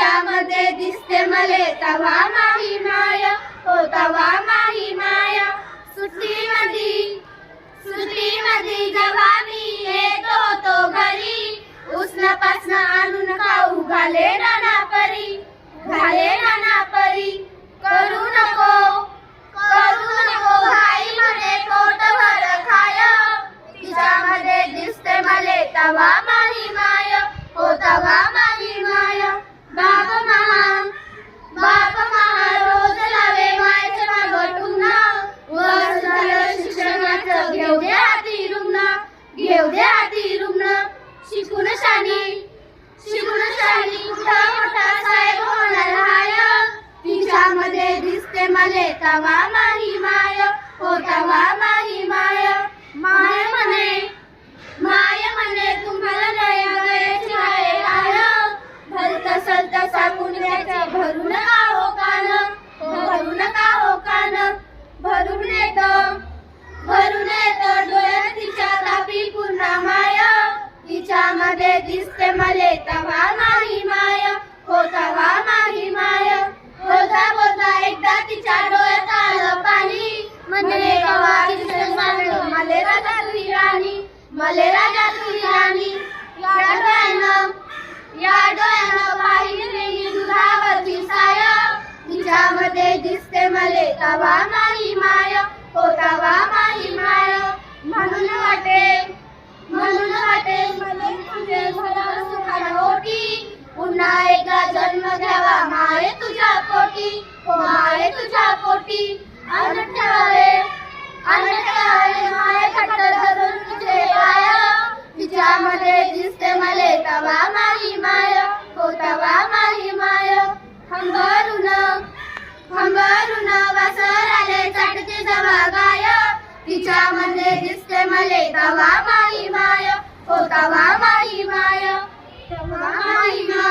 त्यामध्ये दिसते मले तवा माही माय हो तवा माही माय. सुटी मधी सुटी मधी जेव्हा मी येतो तो घरी उष्ण पासन आणून खाऊ घाले नाना परी घाले नाना परी. करू नको करू नको भाई म्हणे पोट भर खाय. तिच्यामध्ये दिसते मले तवा माही माय हो तवा घेऊ दे आधी रुग्ण. शिकून शानी. शिकून शानी कुठं मोठा साहेब होणार हाय? तिच्यामध्ये दिसते मले तवा मले तवा माही माय हो तवा माही माय. बोलता बोलता एकदा तिच्या डोळ्यात आलं पाणी. म्हणे कवा दिसेल मागं? मले राजा तुझी राणी. मले राजा तुझी राणी. या डोळ्यानं या डोळ्यानं पाहिले मी दुधावरची साय. तिच्यामध्ये दिसते मले तवा माही माय हो तवा माही माय. म्हणून वाटे म्हणून वाटे मले तुझे घरा पुन्हा एकदा जन्म घ्यावा. माये तुझ्या पोटी हो माये तुझ्या पोटी. अन्न ठेवावे अन्न ठेवावे माये खट्ट धरून तुझे पाय. तिच्यामध्ये दिसते मले तवा माही माय हो तवा माही माय. हंबरून हंबरून वासर आले चाटते जवा गाय. तिच्यामध्ये दिसते मले तवा माही माय हो तवा माही माय. तवा माही माय.